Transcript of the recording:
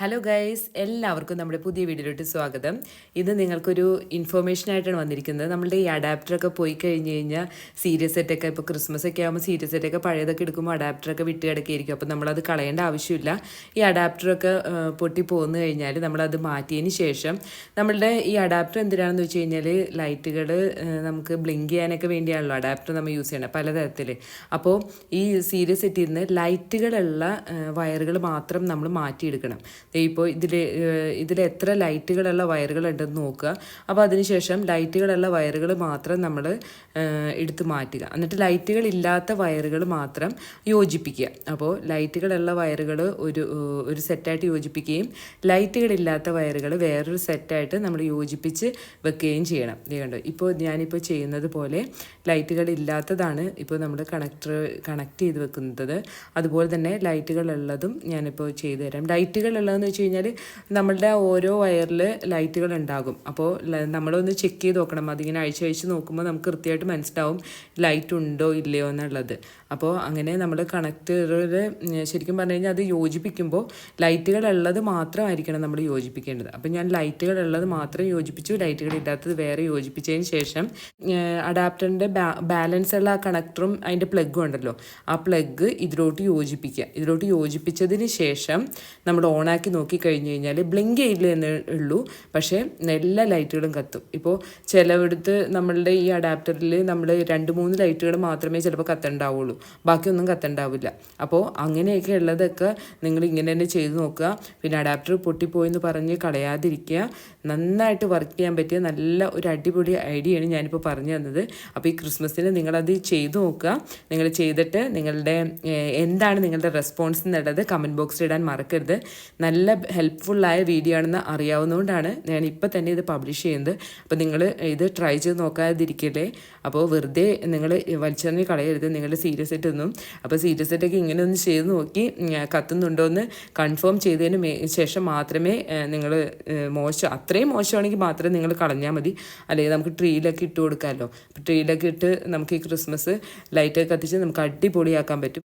Hello guys എല്ലാവർക്കും നമ്മുടെ പുതിയ വീഡിയോയിലോട്ട് സ്വാഗതം. ഇത് നിങ്ങൾക്കൊരു ഇൻഫോർമേഷൻ ആയിട്ടാണ് വന്നിരിക്കുന്നത്. നമ്മളുടെ ഈ അഡാപ്റ്ററൊക്കെ പോയി കഴിഞ്ഞ് കഴിഞ്ഞാൽ സീരിയസ് സെറ്റൊക്കെ ഇപ്പോൾ ക്രിസ്മസ് ഒക്കെ ആകുമ്പോൾ സീരിയസ് സെറ്റൊക്കെ പഴയതൊക്കെ എടുക്കുമ്പോൾ അഡാപ്റ്ററൊക്കെ വിട്ട് കിടക്കുകയായിരിക്കും അപ്പോൾ നമ്മളത് കളയേണ്ട ആവശ്യമില്ല. ഈ അഡാപ്റ്ററൊക്കെ പൊട്ടി പോന്നു കഴിഞ്ഞാൽ നമ്മളത് മാറ്റിയതിന് ശേഷം നമ്മളുടെ ഈ അഡാപ്റ്റർ എന്തിനാണെന്ന് വെച്ച് കഴിഞ്ഞാൽ ലൈറ്റുകൾ നമുക്ക് ബ്ലിങ്ക് ചെയ്യാനൊക്കെ വേണ്ടിയാണല്ലോ അഡാപ്റ്റർ നമ്മൾ യൂസ് ചെയ്യണം പലതരത്തിൽ അപ്പോൾ ഈ സീരിയസ് സെറ്റിൽ നിന്ന് ലൈറ്റുകളുള്ള വയറുകൾ മാത്രം നമ്മൾ മാറ്റിയെടുക്കണം. ഇപ്പോൾ ഇതിൽ ഇതിൽ എത്ര ലൈറ്റുകളുള്ള വയറുകൾ ഉണ്ടെന്ന് നോക്കുക. അപ്പോൾ അതിനുശേഷം ലൈറ്റുകളുള്ള വയറുകൾ മാത്രം നമ്മൾ എടുത്ത് മാറ്റുക. എന്നിട്ട് ലൈറ്റുകൾ ഇല്ലാത്ത വയറുകൾ മാത്രം യോജിപ്പിക്കുക. അപ്പോൾ ലൈറ്റുകളുള്ള വയറുകൾ ഒരു ഒരു സെറ്റായിട്ട് യോജിപ്പിക്കുകയും ലൈറ്റുകളില്ലാത്ത വയറുകൾ വേറൊരു സെറ്റായിട്ട് നമ്മൾ യോജിപ്പിച്ച് വെക്കുകയും ചെയ്യണം. കണ്ടോ? ഇപ്പോൾ ഞാനിപ്പോൾ ചെയ്യുന്നത് പോലെ ലൈറ്റുകൾ ഇല്ലാത്തതാണ് ഇപ്പോൾ നമ്മൾ കണക്ടർ കണക്ട് ചെയ്ത് വെക്കുന്നത്. അതുപോലെ തന്നെ ലൈറ്റുകളുള്ളതും ഞാനിപ്പോൾ ചെയ്തു തരാം. ലൈറ്റുകൾ ഉള്ളതെന്ന് വെച്ച് കഴിഞ്ഞാൽ നമ്മളുടെ ഓരോ വയറിൽ ലൈറ്റുകൾ ഉണ്ടാകും. അപ്പോൾ നമ്മളൊന്ന് ചെക്ക് ചെയ്ത് നോക്കണം. അതിങ്ങനെ അഴിച്ച് അഴിച്ച് നോക്കുമ്പോൾ നമുക്ക് കൃത്യമായിട്ട് മനസ്സിലാവും ലൈറ്റ് ഉണ്ടോ ഇല്ലയോ എന്നുള്ളത്. അപ്പോൾ അങ്ങനെ നമ്മൾ കണക്ടറിൽ ശരിക്കും പറഞ്ഞു കഴിഞ്ഞാൽ അത് യോജിപ്പിക്കുമ്പോൾ ലൈറ്റുകൾ ഉള്ളത് മാത്രമായിരിക്കണം നമ്മൾ യോജിപ്പിക്കേണ്ടത്. അപ്പോൾ ഞാൻ ലൈറ്റുകൾ ഉള്ളത് മാത്രം യോജിപ്പിച്ചു ലൈറ്റുകൾ ഇല്ലാത്തത് വേറെ യോജിപ്പിച്ചതിന് ശേഷം അഡാപ്റ്ററിന്റെ ബാലൻസ് ഉള്ള ആ കണക്ടറും അതിന്റെ പ്ലഗും ഉണ്ടല്ലോ ആ പ്ലഗ് ഇതിലോട്ട് യോജിപ്പിക്കുക. ഇതിലോട്ട് യോജിപ്പിച്ചതിന് ശേഷം നമ്മൾ ഓണാക്കി നോക്കി കഴിഞ്ഞ് കഴിഞ്ഞാൽ ബ്ലിങ്ക് ചെയ്യില്ല എന്നേ ഉള്ളൂ. പക്ഷേ എല്ലാ ലൈറ്റുകളും കത്തും. ഇപ്പോൾ ചിലവിടുത്ത് നമ്മളുടെ ഈ അഡാപ്റ്ററിൽ നമ്മൾ രണ്ട് മൂന്ന് ലൈറ്റുകൾ മാത്രമേ ചിലപ്പോൾ കത്തണ്ടാവുള്ളൂ. ബാക്കിയൊന്നും കത്തണ്ടാവില്ല. അപ്പോൾ അങ്ങനെയൊക്കെ ഉള്ളതൊക്കെ നിങ്ങൾ ഇങ്ങനെ തന്നെ ചെയ്ത് നോക്കുക. പിന്നെ അഡാപ്റ്റർ പൊട്ടിപ്പോയെന്ന് പറഞ്ഞ് കളയാതിരിക്കുക. നന്നായിട്ട് വർക്ക് ചെയ്യാൻ പറ്റിയ നല്ല ഒരു അടിപൊളി ഐഡിയയാണ് ഞാനിപ്പോൾ പറഞ്ഞു തന്നത്. അപ്പോൾ ഈ ക്രിസ്മസിന് നിങ്ങളത് ചെയ്ത് നോക്കുക. നിങ്ങൾ ചെയ്തിട്ട് നിങ്ങളുടെ എന്താണ് നിങ്ങളുടെ റെസ്പോൺസ് എന്നുള്ളത് കമന്റ് ബോക്സിൽ ഇടാൻ മറക്കരുത്. നല്ല ഹെൽപ്ഫുള്ളായ വീഡിയോ ആണെന്ന് അറിയാവുന്നതുകൊണ്ടാണ് ഞാൻ ഇപ്പോൾ തന്നെ ഇത് പബ്ലിഷ് ചെയ്യുന്നത്. അപ്പോൾ നിങ്ങൾ ഇത് ട്രൈ ചെയ്ത് നോക്കാതിരിക്കല്ലേ? അപ്പോൾ വെറുതെ നിങ്ങൾ വലിച്ചെറിഞ്ഞ് കളയരുത്. നിങ്ങളുടെ സീരിയസ് ഒന്നും അപ്പോൾ സീരിയസ് സെറ്റൊക്കെ ഇങ്ങനെ ഒന്ന് ചെയ്ത് നോക്കി കത്തുന്നുണ്ടോ എന്ന് കൺഫേം ചെയ്തതിന് ശേഷം മാത്രമേ നിങ്ങൾ മോശം അത്രയും മോശമാണെങ്കിൽ മാത്രമേ നിങ്ങൾ കളഞ്ഞാൽ മതി. അല്ലെങ്കിൽ നമുക്ക് ട്രീയിലൊക്കെ ഇട്ട് കൊടുക്കാമല്ലോ. അപ്പോൾ ട്രീയിലൊക്കെ ഇട്ട് നമുക്ക് ഈ ക്രിസ്മസ് ലൈറ്റൊക്കെ കത്തിച്ച് നമുക്ക് അടിപൊളിയാക്കാൻ പറ്റും.